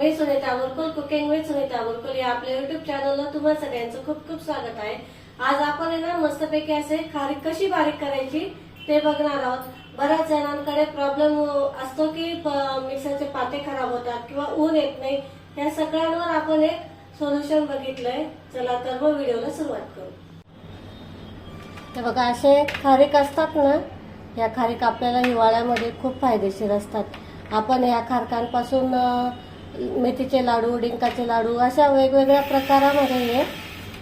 Me Sunita Borkul cooking with Sunita Borkul या आपल्या YouTube चॅनलला तुम्हा सगळ्यांचं खूप खूप स्वागत आहे. आज आपण आहे ना मस्तपैकी असे खारीक कशी बारीक करायची ते बघणार आहोत. बऱ्याच जणांकडे प्रॉब्लेम असतो की मिक्सरचे पाते खराब होतात किंवा ऊन येत नाही. या सगळ्यांवर आपण एक सोल्युशन बघितलंय. चला तर मग व्हिडिओला सुरुवात करू. तर बघा असे खारीक असतात ना या खारीक आपल्याला हिवाळ्यामध्ये खूप फायदेशीर असतात. आपण या खारकांपासून मेथीचे लाडू डिंकाचे लाडू अशा वेगवेगळ्या प्रकारामध्ये हे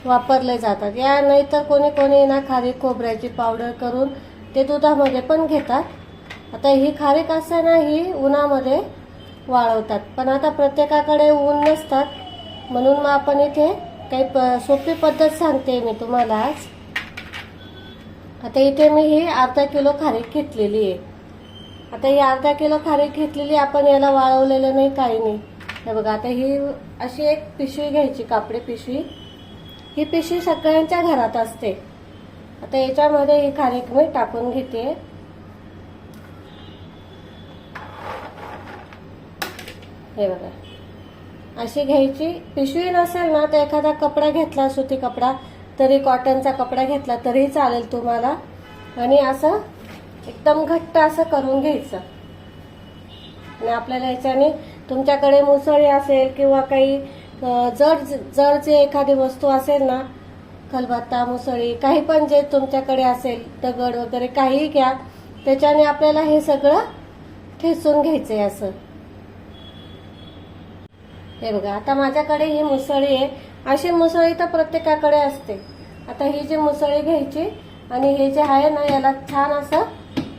वापरले जातात. या नाहीतर कोणी कोणी ना खारीक खोबऱ्याची पावडर करून ते दुधामध्ये पण घेतात. आता ही खारीक असताना ही उन्हामध्ये वाळवतात. पण आता प्रत्येकाकडे ऊन नसतात. म्हणून मग आपण इथे काही प- सोपी पद्धत सांगते मी तुम्हाला आज. आता इथे मी ही अर्धा किलो खारीक घेतलेली आहे. आता ही अर्धा किलो खारीक घेतलेली आपण याला वाळवलेलं नाही काही नाही. हे बघा आता ही अशी एक पिशवी घ्यायची कापडी पिशवी. ही पिशवी सगळ्यांच्या घरात असते. आता याच्यामध्ये ही खारीक मी टाकून घेते. हे बघा. अशी घ्यायची. पिशवी नसेल ना तर एखादा कपडा घेतला सुती कपडा तरी कॉटनचा कपडा घेतला तरी चालेल तुम्हाला. आणि असं एकदम घट्ट असं करून घ्यायचं. आणि आपल्याला याच्याने तुमच्याकडे मुसळी असेल किंवा काही जड जड जे एखादी वस्तू असेल ना खलबत्ता मुसळी काही पण जे तुमच्याकडे असेल दगड वगैरे काहीही घ्या त्याच्याने आपल्याला हे सगळं ठेचून घ्यायचंय असं. हे बघा आता माझ्याकडे ही मुसळी आहे. अशी मुसळी तर प्रत्येकाकडे असते. आता ही जी मुसळी घ्यायची आणि हे जे आहे ना याला छान असं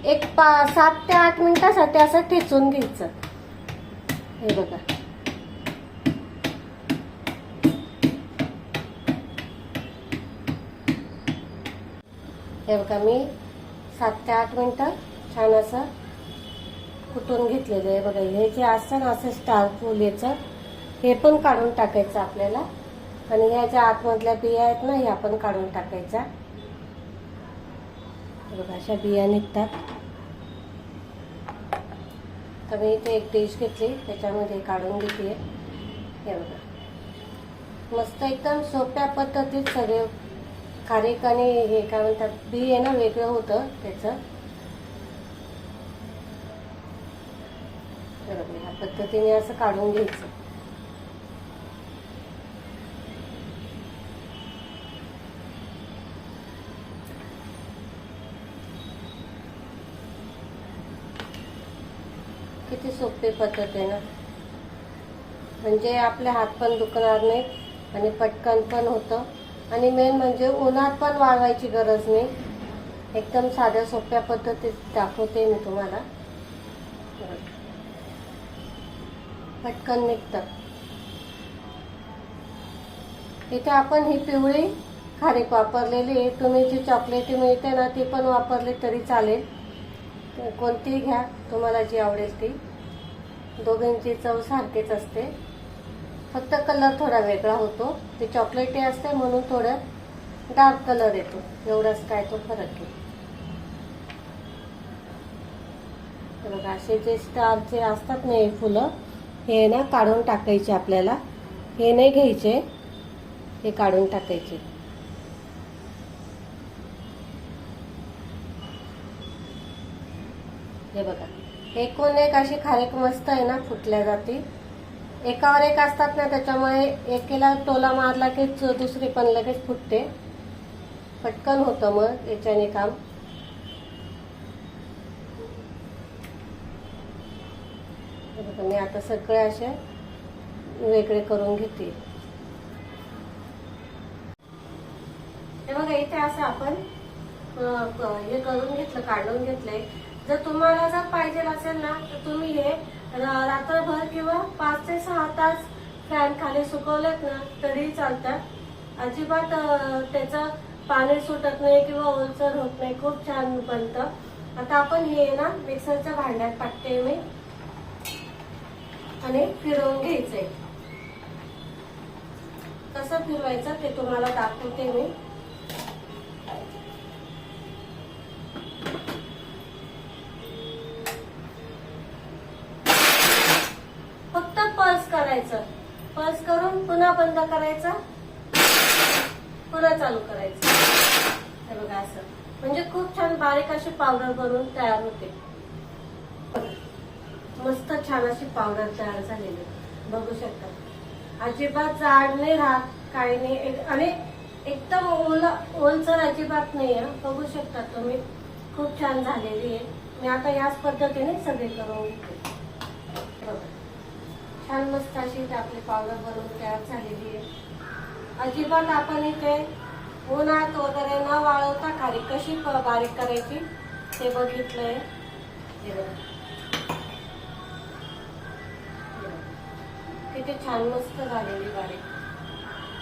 एक पा सात ते आठ मिनिटासाठी असं ठेचून घ्यायचं. हे बघा. हे बघा मी सात ते आठ मिनटं छान असं कुटून घेतलेलं आहे. बघा हे जे असतं ना असं स्टार फुल याचं हे पण काढून टाकायचं आपल्याला. आणि ह्या ज्या आतमधल्या बिया आहेत ना ह्या पण काढून टाकायच्या. बघा अशा बिया निघतात. तर मी इथे एक डिश घेतली त्याच्यामध्ये काढून घेतली. हे बघा. मस्त एकदम सोप्या पद्धतीत सगळे खारीक आणि हे काय म्हणतात बी आहे ना वेगळं होतं त्याचं. बरोबर ह्या पद्धतीने असं काढून घ्यायचं. किती सोपी पद्धत आहे ना. म्हणजे आपले हात पण दुखणार नाही आणि पटकन पण होतं. आणि मेन म्हणजे उन्हात पण वाळवायची गरज नाही. एकदम साध्या सोप्या पद्धतीत दाखवते मी तुम्हाला. पटकन निघतं. इथे आपण ही पिवळी खारीक वापरलेली आहे. तुम्ही जी चॉकलेटी मिळते ना ती पण वापरली तरी चालेल. कोणतीही घ्या तुम्हाला जी आवडेल ती. दोघींची चव सारखीच असते. फक्त कलर थोडा वेगळा होतो. ते चॉकलेटी असते म्हणून थोडं डार्क कलर येतो. एवढाच काय तो फरक आहे. बघा असे जे स्टारचे असतात ना हे फुलं हे ना काढून टाकायचे आपल्याला. हे नाही घ्यायचे. हे काढून टाकायचे. हे बघा. एकूण एक अशी खारीक मस्त आहे ना फुटल्या जाती. एकावर एक असतात ना त्याच्यामुळे एकेला टोला मारला की दुसरी पण लगेच फुटते. पटकन होतं मग याच्याने काम. मी आता सगळे असे वेगळे करून घेते. हे बघा इथे असं आपण हे करून घेतलं काढून घेतलंय. जर तुम्हाला जर पाहिजे असेल ना तर तुम्ही हे रात्रभर किंवा पाच ते सहा तास फॅन खाली सुकवलेत ना तरीही चालतात. अजिबात त्याचं पाणी सुटत नाही किंवा ओलसर होत नाही. खूप छान बनतं. आता आपण हे ना मिक्सरच्या भांड्यात टाकते मी. आणि फिरवून घ्यायचंय. कसं फिरवायचं ते तुम्हाला दाखवते मी. करायचं? पल्स करून पुन्हा बंद करायचं? पुन्हा चालू करायचं. हे बघा असं. म्हणजे खूप छान बारीक अशी पावडर बनवून तयार होते. मस्त छान अशी पावडर तयार झालेली. बघू शकता. अजिबात जाड नाही राहत काही नाही. आणि एकदम ओल ओलसर अजिबात नाही आहे बघू शकता तुम्ही. खूप छान झालेली आहे. मी आता याच पद्धतीने सगळे करून घेते छान मस्त अशी इथे आपली पावडर बनवून तयार झालेली आहे. अजिबात आपण इथे उन्हात वगैरे न वाळवता खारी कशी बारीक करायची ते बघितलंय. किती छान मस्त झालेली बारीक.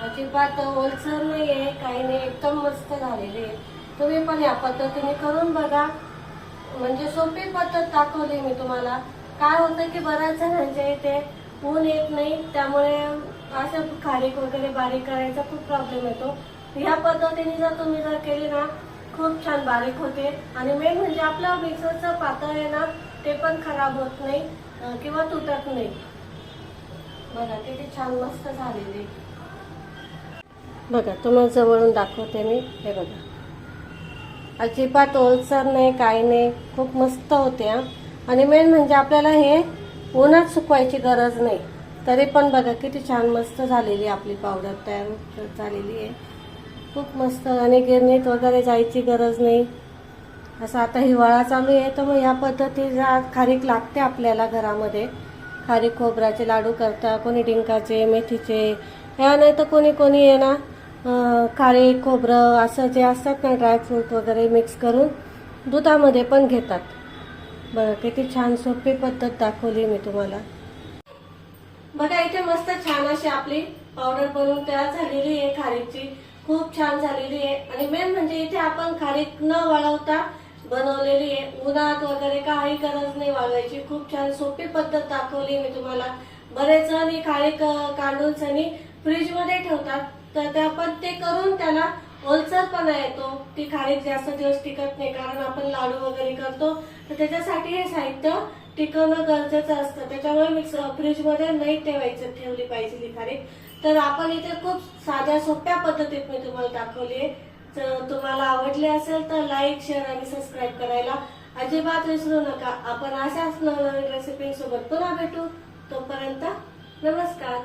अजिबात ओलसर नाहीये काही नाही एकदम मस्त झालेली आहे. तुम्ही पण या पद्धतीने करून बघा. म्हणजे सोपी पद्धत दाखवली मी तुम्हाला. काय होतं की बऱ्याच जणांच्या इथे ऊन येत नाही त्यामुळे असं खारीक वगैरे बारीक करायचा खूप प्रॉब्लेम येतो. ह्या पद्धतीने जर तुम्ही जर केली ना खूप छान बारीक होते. आणि मेन म्हणजे आपलं मिक्सरचं पातळ आहे ना ते पण खराब होत नाही किंवा तुटत नाही. बघा किती छान मस्त झालेली. बघा तुम्हाला जवळून दाखवते मी. हे बघा. अजिबात ओलसर नाही काही नाही. खूप मस्त होते हा. आणि मेन म्हणजे आपल्याला हे उन्हात सुकवायची गरज नाही. तरी पण बघा किती छान मस्त झालेली आपली पावडर तयार झालेली आहे. खूप मस्त आणि गिरणीत वगैरे जायची गरज नाही. असं आता हिवाळा चालू आहे तर मग ह्या पद्धतीचा खारीक लागते आपल्याला घरामध्ये. खारीक खोबऱ्याचे लाडू करता कोणी डिंकाचे मेथीचे ह्या नाही तर कोणी कोणी आहे ना खारीक खोबरं असं जे असतात ना ड्रायफ्रूट वगैरे मिक्स करून दुधामध्ये पण घेतात. बघा किती छान सोपी पद्धत दाखवली मी तुम्हाला. बघा इथे मस्त छान अशी आपली पावडर बनवून तयार झालेली आहे खारीची. खूप छान झालेली आहे. आणि मेन म्हणजे इथे आपण खारीक न वाळवता बनवलेली आहे. उन्हात वगैरे काही गरज नाही वाळवायची. खूप छान सोपी पद्धत दाखवली मी तुम्हाला. बरेच जण ही खारीक अं, काढून फ्रीजमध्ये ठेवतात. तर त्या पण ते करून त्याला ओलसरपणा येतो ती. खारीक जास्त दिवस टिकत नाही कारण आपण लाडू वगैरे करतो. तर त्याच्यासाठी हे साहित्य टिकवणं गरजेचं असतं. त्याच्यामुळे मिक्स फ्रीजमध्ये नाही ठेवायचं ठेवली पाहिजे ही खारीक. तर आपण इथे खूप साध्या सोप्या पद्धतीत मी तुम्हाला दाखवली आहे. तर तुम्हाला आवडली असेल तर लाईक शेअर आणि सबस्क्राईब करायला अजिबात विसरू नका. आपण अशाच नवनवीन रेसिपी सोबत पुन्हा भेटू. तोपर्यंत नमस्कार.